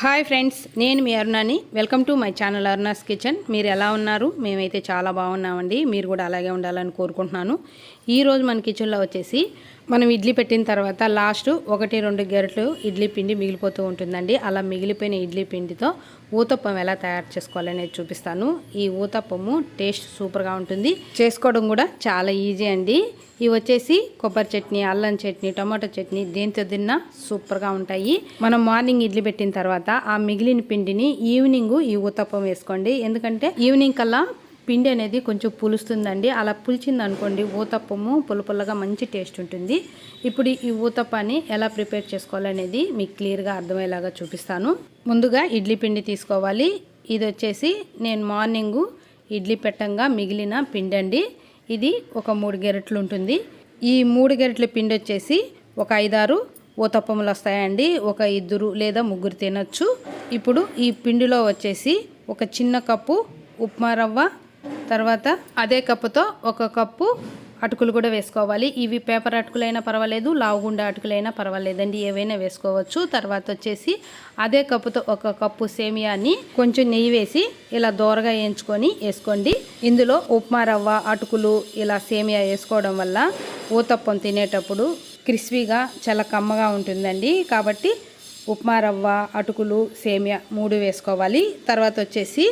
Hi friends నేను మీ అరుణాని. Welcome to my channel Aruna's kitchen. మీరు ఎలా ఉన్నారు? మేమైతే చాలా బాగున్నామండి. మీరు కూడా అలాగే ఉండాలని కోరుకుంటున్నాను. ఈరోజు మన కిచెన్లో వచ్చేసి మనం ఇడ్లీ పెట్టిన తర్వాత లాస్ట్ ఒకటి రెండు గెరట్లు ఇడ్లీ పిండి మిగిలిపోతూ ఉంటుందండి. అలా మిగిలిపోయిన ఇడ్లీ పిండితో ఊతప్పం ఎలా తయారు చేసుకోవాలనేది చూపిస్తాను. ఈ ఊతప్పము టేస్ట్ సూపర్గా ఉంటుంది. చేసుకోవడం కూడా చాలా ఈజీ అండి. ఇవి వచ్చేసి కొబ్బరి చట్నీ అల్లం చట్నీ టమాటో చట్నీ దేంతో తిన్నా సూపర్గా ఉంటాయి. మనం మార్నింగ్ ఇడ్లీ పెట్టిన తర్వాత ఆ మిగిలిన పిండిని ఈవినింగ్ ఈ ఊతప్పం వేసుకోండి. ఎందుకంటే ఈవినింగ్ కల్లా పిండి అనేది కొంచెం పులుస్తుందండి. అలా పులిచింది అనుకోండి ఊతప్పము పుల్లపుల్లగా మంచి టేస్ట్ ఉంటుంది. ఇప్పుడు ఈ ఊతప్పాన్ని ఎలా ప్రిపేర్ చేసుకోవాలనేది మీకు క్లియర్గా అర్థమయ్యేలాగా చూపిస్తాను. ముందుగా ఇడ్లీ పిండి తీసుకోవాలి. ఇది వచ్చేసి నేను మార్నింగు ఇడ్లీ పెట్టంగా మిగిలిన పిండి అండి ఇది ఒక మూడు గెరెట్లు ఉంటుంది. ఈ మూడు గెరెట్ల పిండి వచ్చేసి ఒక ఐదారు ఊతప్పములు వస్తాయండి. ఒక ఇద్దరు లేదా ముగ్గురు తినొచ్చు. ఇప్పుడు ఈ పిండిలో వచ్చేసి ఒక చిన్న కప్పు ఉప్మా రవ్వ తర్వాత అదే కప్పుతో ఒక కప్పు అటుకులు కూడా వేసుకోవాలి. ఇవి పేపర్ అటుకులైనా పర్వాలేదు లావుగుండ అటుకులైనా పర్వాలేదండి. ఏవైనా వేసుకోవచ్చు. తర్వాత వచ్చేసి అదే కప్పుతో ఒక కప్పు సేమియాని కొంచెం నెయ్యి వేసి ఇలా దోరగా వేయించుకొని వేసుకోండి. ఇందులో ఉప్మా రవ్వ అటుకులు ఇలా సేమియా వేసుకోవడం వల్ల ఊతప్పం తినేటప్పుడు క్రిస్పీగా చాలా కమ్మగా ఉంటుందండి. కాబట్టి ఉప్మా రవ్వ అటుకులు సేమియా మూడు వేసుకోవాలి. తర్వాత వచ్చేసి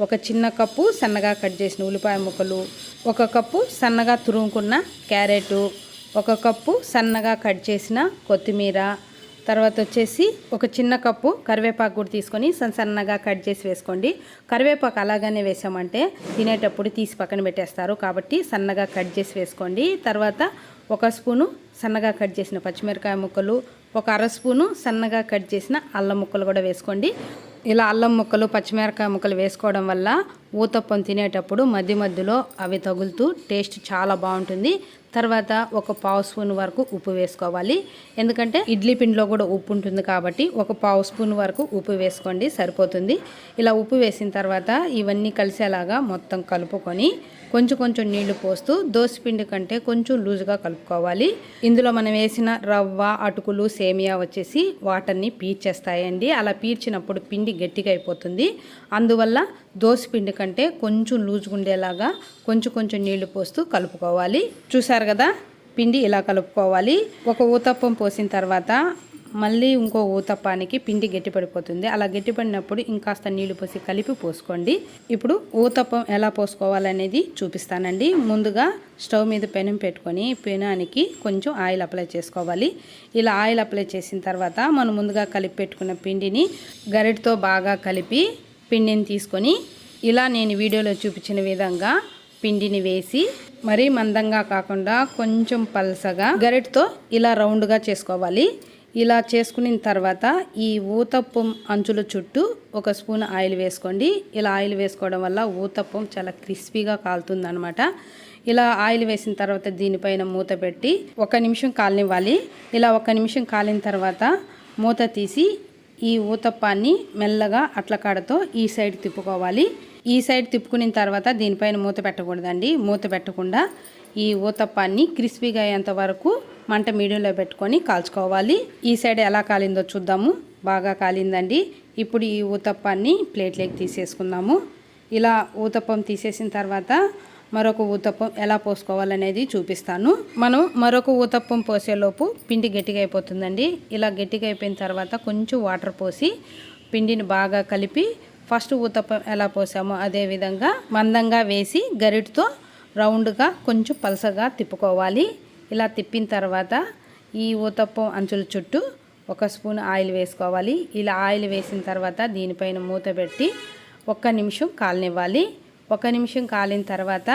ఒక చిన్న కప్పు సన్నగా కట్ చేసిన ఉల్లిపాయ ముక్కలు ఒక కప్పు సన్నగా తురుముకున్న క్యారెట్ ఒక కప్పు సన్నగా కట్ చేసిన కొత్తిమీర తర్వాత వచ్చేసి ఒక చిన్న కప్పు కరివేపాకు కూడా తీసుకొని సన్న సన్నగా కట్ చేసి వేసుకోండి. కరివేపాకు అలాగనే వేసామంటే తినేటప్పుడు తీసి పక్కన పెట్టేస్తారు కాబట్టి సన్నగా కట్ చేసి వేసుకోండి. తర్వాత ఒక స్పూను సన్నగా కట్ చేసిన పచ్చిమిరకాయ ముక్కలు ఒక అర స్పూను సన్నగా కట్ చేసిన అల్లం ముక్కలు కూడా వేసుకోండి. ఇలా అల్లం ముక్కలు పచ్చిమిరకాయ ముక్కలు వేసుకోవడం వల్ల ఊతప్పం తినేటప్పుడు మధ్య మధ్యలో అవి తగులుతూ టేస్ట్ చాలా బాగుంటుంది. తర్వాత ఒక పావు స్పూన్ వరకు ఉప్పు వేసుకోవాలి. ఎందుకంటే ఇడ్లీ పిండిలో కూడా ఉప్పు ఉంటుంది కాబట్టి ఒక పావు స్పూన్ వరకు ఉప్పు వేసుకోండి సరిపోతుంది. ఇలా ఉప్పు వేసిన తర్వాత ఇవన్నీ కలిసేలాగా మొత్తం కలుపుకొని కొంచెం కొంచెం నీళ్ళు పోస్తూ పిండి కంటే కొంచెం లూజుగా కలుపుకోవాలి. ఇందులో మనం వేసిన రవ్వ అటుకులు సేమియా వచ్చేసి వాటర్ని పీల్చేస్తాయండి. అలా పీల్చినప్పుడు పిండి గట్టిగా అయిపోతుంది. అందువల్ల పిండి కంటే కొంచెం లూజుగా ఉండేలాగా కొంచెం కొంచెం నీళ్ళు పోస్తూ కలుపుకోవాలి. చూసారు కదా? పిండి ఇలా కలుపుకోవాలి. ఒక ఊతప్పం పోసిన తర్వాత మళ్ళీ ఇంకో ఊతప్పానికి పిండి గట్టిపడిపోతుంది. అలా గట్టిపడినప్పుడు ఇంకాస్త నీళ్ళు పోసి కలిపి పోసుకోండి. ఇప్పుడు ఊతప్పం ఎలా పోసుకోవాలనేది చూపిస్తానండి. ముందుగా స్టవ్ మీద పెనం పెట్టుకొని పెనానికి కొంచెం ఆయిల్ అప్లై చేసుకోవాలి. ఇలా ఆయిల్ అప్లై చేసిన తర్వాత మనం ముందుగా కలిపి పెట్టుకున్న పిండిని గరిటతో బాగా కలిపి పిండిని తీసుకొని ఇలా నేను వీడియోలో చూపించిన విధంగా పిండిని వేసి మరీ మందంగా కాకుండా కొంచెం పల్సగా గరిటతో ఇలా రౌండ్గా చేసుకోవాలి. ఇలా చేసుకున్న తర్వాత ఈ ఊతప్పం అంచుల చుట్టూ ఒక స్పూన్ ఆయిల్ వేసుకోండి. ఇలా ఆయిల్ వేసుకోవడం వల్ల ఊతప్పం చాలా క్రిస్పీగా కాలుతుందనమాట ఇలా ఆయిల్ వేసిన తర్వాత దీనిపైన మూత పెట్టి ఒక నిమిషం కాలనివ్వాలి. ఇలా ఒక నిమిషం కాలిన తర్వాత మూత తీసి ఈ ఊతప్పాన్ని మెల్లగా అట్లకాడతో ఈ సైడ్ తిప్పుకోవాలి. ఈ సైడ్ తిప్పుకున్న తర్వాత దీనిపైన మూత పెట్టకూడదండి. మూత పెట్టకుండా ఈ ఊతప్పాన్ని క్రిస్పీగా అయ్యేంత వరకు మంట మీడియంలో పెట్టుకొని కాల్చుకోవాలి. ఈ సైడ్ ఎలా కాలిందో చూద్దాము. బాగా కాలిందండి. ఇప్పుడు ఈ ఊతప్పాన్ని ప్లేట్లోకి తీసేసుకుందాము. ఇలా ఊతప్పం తీసేసిన తర్వాత మరొక ఊతప్పం ఎలా పోసుకోవాలనేది చూపిస్తాను. మనం మరొక ఊతప్పం పోసేలోపు పిండి గట్టిగా అయిపోతుందండి ఇలా గట్టిగా అయిపోయిన తర్వాత కొంచెం వాటర్ పోసి పిండిని బాగా కలిపి ఫస్ట్ ఊతప్పం ఎలా పోసామో అదేవిధంగా మందంగా వేసి గరిటితో రౌండ్గా కొంచెం పలసగా తిప్పుకోవాలి. ఇలా తిప్పిన తర్వాత ఈ ఊతప్పం అంచుల చుట్టూ ఒక స్పూన్ ఆయిల్ వేసుకోవాలి. ఇలా ఆయిల్ వేసిన తర్వాత దీనిపైన మూత పెట్టి ఒక్క నిమిషం కాలనివ్వాలి. ఒక నిమిషం కాలిన తర్వాత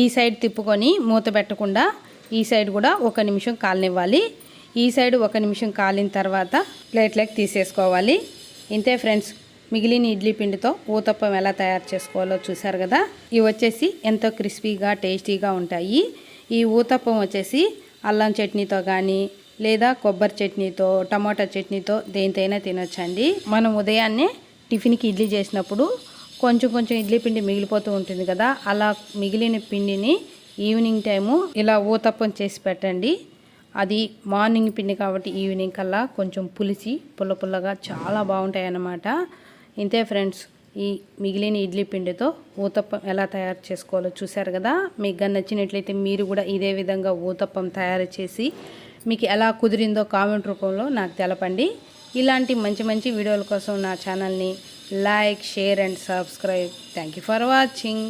ఈ సైడ్ తిప్పుకొని మూత పెట్టకుండా ఈ సైడ్ కూడా ఒక నిమిషం కాలనివ్వాలి. ఈ సైడ్ ఒక నిమిషం కాలిన తర్వాత ప్లేట్లోకి తీసేసుకోవాలి. ఇంతే ఫ్రెండ్స్. మిగిలిన ఇడ్లీ పిండితో ఊతప్పం ఎలా తయారు చేసుకోవాలో చూసారు కదా? ఇవి వచ్చేసి ఎంతో క్రిస్పీగా టేస్టీగా ఉంటాయి. ఈ ఊతప్పం వచ్చేసి అల్లం చట్నీతో కానీ లేదా కొబ్బరి చట్నీతో టమాటా చట్నీతో దేనితైనా తినొచ్చండి. మనం ఉదయాన్నే టిఫిన్కి ఇడ్లీ చేసినప్పుడు కొంచెం కొంచెం ఇడ్లీ పిండి మిగిలిపోతూ ఉంటుంది కదా? అలా మిగిలిన పిండిని ఈవినింగ్ టైము ఇలా ఊతప్పం చేసి పెట్టండి. అది మార్నింగ్ పిండి కాబట్టి ఈవినింగ్ కల్లా కొంచెం పులిసి పుల్ల పుల్లగా చాలా బాగుంటాయి అన్నమాట ఇంతే ఫ్రెండ్స్ ఈ మిగిలిన ఇడ్లీ పిండితో ఊతప్పం ఎలా తయారు చేసుకోవాలో చూశారు కదా? మీకు నచ్చినట్లయితే మీరు కూడా ఇదే విధంగా ఊతప్పం తయారు చేసి మీకు ఎలా కుదిరిందో కామెంట్ రూపంలో నాకు తెలపండి. ఇలాంటి మంచి మంచి వీడియోల కోసం నా ఛానల్ని like share and subscribe. Thank you for watching.